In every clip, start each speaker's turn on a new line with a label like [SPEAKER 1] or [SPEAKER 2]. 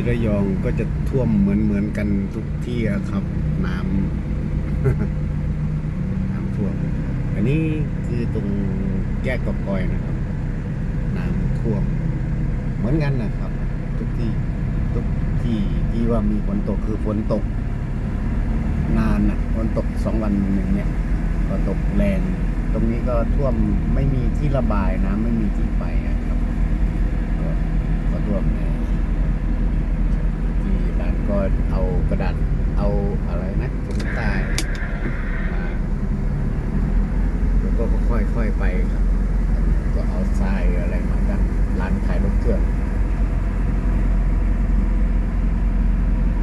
[SPEAKER 1] ที่ระยองก็จะท่วมเหมือนเหมือนกันทุกที่ครับ น้ำน้ำท่วม อันนี้คือตรงแยกกอกอยนะครับ น้ำท่วม เหมือนกันนะครับ ทุกที่ทุกที่ที่ว่ามีฝนตกคือฝนตก นานอะฝนตกสองวันหนึ่งเนี่ยก็ตกแรงตรงนี้ก็ท่วมไม่มีที่ระบายน้ำไม่มีที่ไปอะครับก็ก็ท่วมเลยที่ร้านก็เอากระดาษเอาอะไรนะถุงใต้มาแล้วก็ค่ อยๆไปครับ ก็เอาทรายอะไรมากันร้านขายรถเครื่อง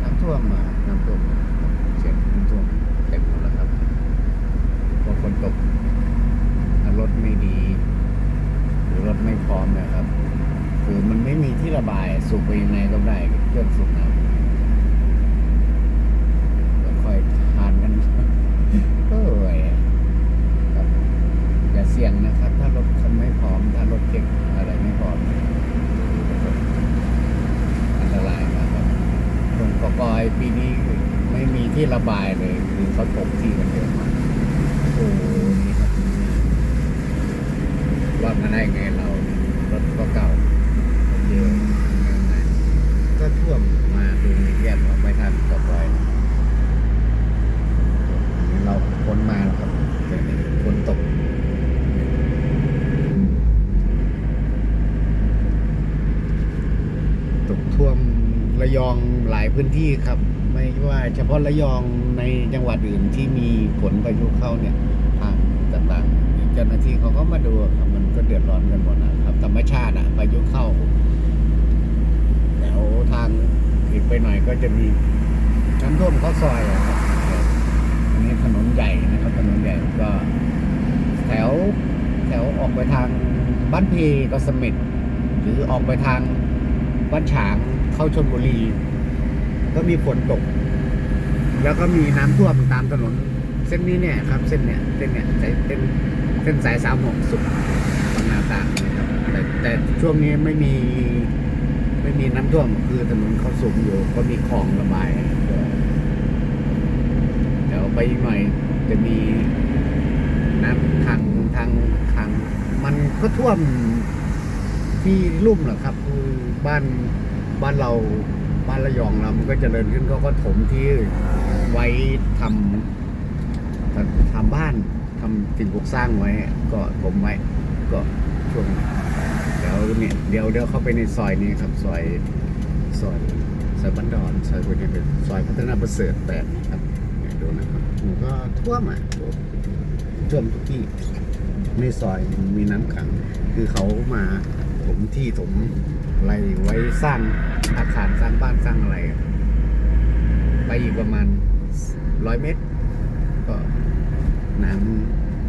[SPEAKER 1] น้ำท่วมมาน้ำท่วมเสียงน้ำท่วมเต็มหมดแล้วครับพอฝนตกถ้ารถไม่ดี หรือรถไม่พร้อมเนะครับ คือมันไม่มีที่ระบายสูบไปยังไงก็ได้เครื่องสูบน้ำก็ค่อยทานกัน เอ้ยครับ อย่าเสี่ยง นะครับ ถ้ารถคันไม่พร้อม ถ้ารถเก่งอะไรไม่พร้อมอันตรายมากครับตรงกกอยปีนี้ไม่มีที่ระบายเลยคือเขาถมที่กันเยอะมากโอ้โหนี่ครับรอดมาได้ไงเรารถก็เก่าเยอะก็ท่วมมาตรงแยกออกไปทางกกอยอันนี้เราพ้นมาแล้วครับแต่นี่ฝนตก ตกท่วม ระยองหลายพื้นที่ครับ ไม่ว่าเฉพาะระยองในจังหวัดอื่นที่มีฝนพายุเข้าเนี่ยทางต่างๆเจ้าหน้าที่เขาก็มาดูครับมันก็เดือดร้อนกันหมดนะครับ ธรรมชาติอะพายุเข้าแถวทางอีกไปหน่อยก็จะมีน้ำท่วมเข้าซอยอะครับอันนี้ถนนใหญ่นะครับถนนใหญ่ก็ แถวแถวออกไปทางบ้านเพก็สม็ดหรือออกไปทางบ้านฉาง เข้าชนบุรี ก็มีฝนตก แล้วก็มีน้ำท่วมตามถนน เส้นนี้เนี่ยครับ เส้นเนี่ยเส้นเนี่ยสายเส้นเส้นสายสามหกสุดบางนาตาดนะครับแต่แต่ช่วงนี้ไม่มีไม่มีน้ำท่วมคือถนนเขาสูงอยู่ ก็มีคลองระบายเดี๋ยวไปหน่อยจะมีน้ำทางทางทาง มันก็ท่วมที่ลุ่มแหละครับคือบ้าน บ้านเราบ้านระยองเรามันก็เจริญขึ้นก็ก็ถมที่ไว้ทำทำบ้านทำสิ่งปลูกสร้างไว้ ก็ถมไว้ ก็ช่วงเดี๋ยวเนี่ยเดี๋ยวเดี๋ยวเข้าไปในซอยนี้ครับซอยซอยซอยบ้านดอนซอยพวกนี้เป็นซอยพัฒนาประเสริฐแปดครับเนี่ยดูนะครับมันก็ท่วมอะท่วมทุกที่ในซอยมีน้ำขัง คือเขามาถมที่ถม สร้างอาคารสร้างบ้านสร้างอะไร ไปอีกประมาณร้อยเมตร ก็น้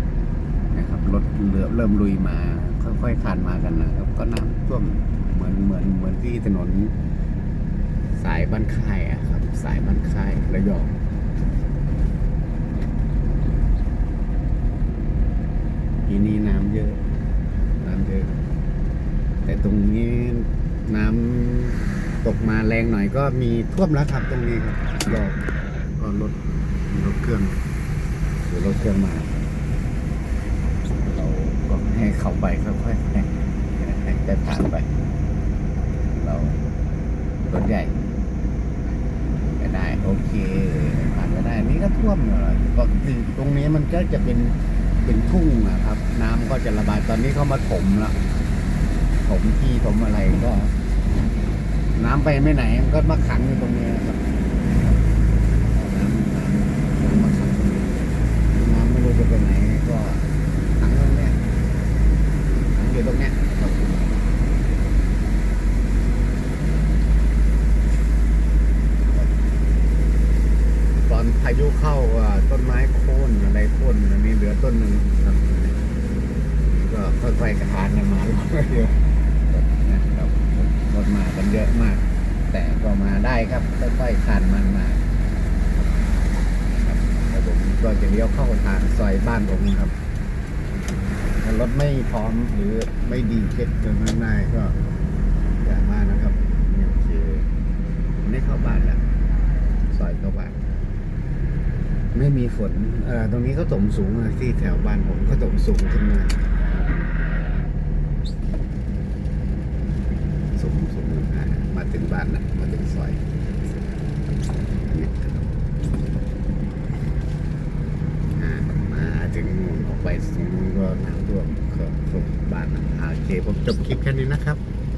[SPEAKER 1] ำนะครับรถเรือเริ่มลุยมา ค่อยๆคานมากันนะครับ ก็น้ำท่วมเหมือนเหมือนเหมือนที่ถนน สายบ้านค่ายอะครับ สายบ้านค่ายระยองปีนี้น้ำเยอะ น้ำเยอะ แต่ตรงนี้ น้ำตกมาแรงหน่อยก็มีท่วมแล้วครับตรงนี้ครับก็ก็รถรถเครื่องหรือรถเครื่องมา เราก็ให้เขาไปค่อยๆให้ได้ผ่านไป เรารถใหญ่ไปได้โอเคผ่านไปได้นี่ก็ท่วมเลยก็คือตรงนี้มันก็จะเป็นเป็นทุ่งนะครับ น้ำก็จะระบายตอนนี้เขามาถมแล้วถมที่ถมอะไรก็ น้ำไปไม่ไหนมันก็มาขังอยู่ตรงนี้ครับน้ำน้ำน้ำมาขังตรงนี้น้ำไม่รู้จะไปไหนก็ขังตรงเนี้ยขังอยู่ตรงเนี้ยครับตอนพายุเข้าต้นไม้โค่นอะไรโค่นอันนี้เหลือต้นหนึ่งครับก็ค่อยๆกระทานมาเยอะครับรถมากัน เยอะมาก แต่ก็มาได้ครับค่อยๆคานมันมาครับแล้วผมก็จะเลี้ยวเข้าทางซอยบ้านผมครับถ้ารถไม่พร้อมหรือไม่ดีเช็คจนข้างในก็อย่ามานะครับนี่คือเข้าบ้านแล้วซอยเข้าบ้านไม่มีฝนเอ่อตรงนี้เขาถมสูงอะที่แถวบ้านผมเขาถมสูงขึ้นมาสูงสูงอ่ามาถึง บ้านนะมาถึงซอยมาถึงออกไปตรงนู้นก็น้ำท่วมก็ก็บ้านนะโอเคผมจบคลิปแค่นี้นะครับ